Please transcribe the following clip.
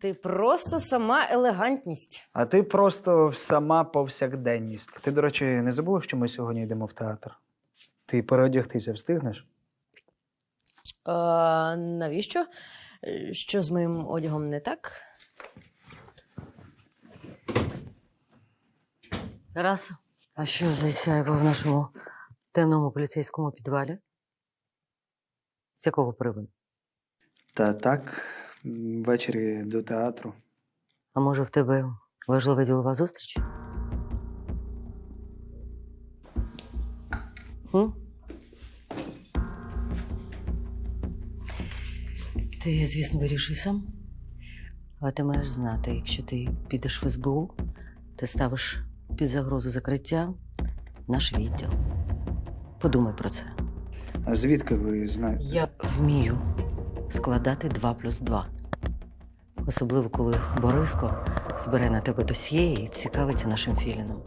Ти просто сама елегантність. А ти просто сама повсякденність. Ти, до речі, не забула, що ми сьогодні йдемо в театр? Ти переодягтися встигнеш? А, навіщо? Що з моїм одягом не так? Тарас, а що за сяйво в нашому темному поліцейському підвалі? З якого приводу? Та так, ввечері до театру. А може, в тебе важлива ділова зустріч? Хм? Ти, звісно, вирішуй сам. Але ти маєш знати, якщо ти підеш в СБУ, ти ставиш під загрозу закриття наш відділ. Подумай про це. А звідки ви знаєте? Я вмію складати 2 плюс 2. Особливо, коли Бориско збере на тебе досьє і цікавиться нашим філіном.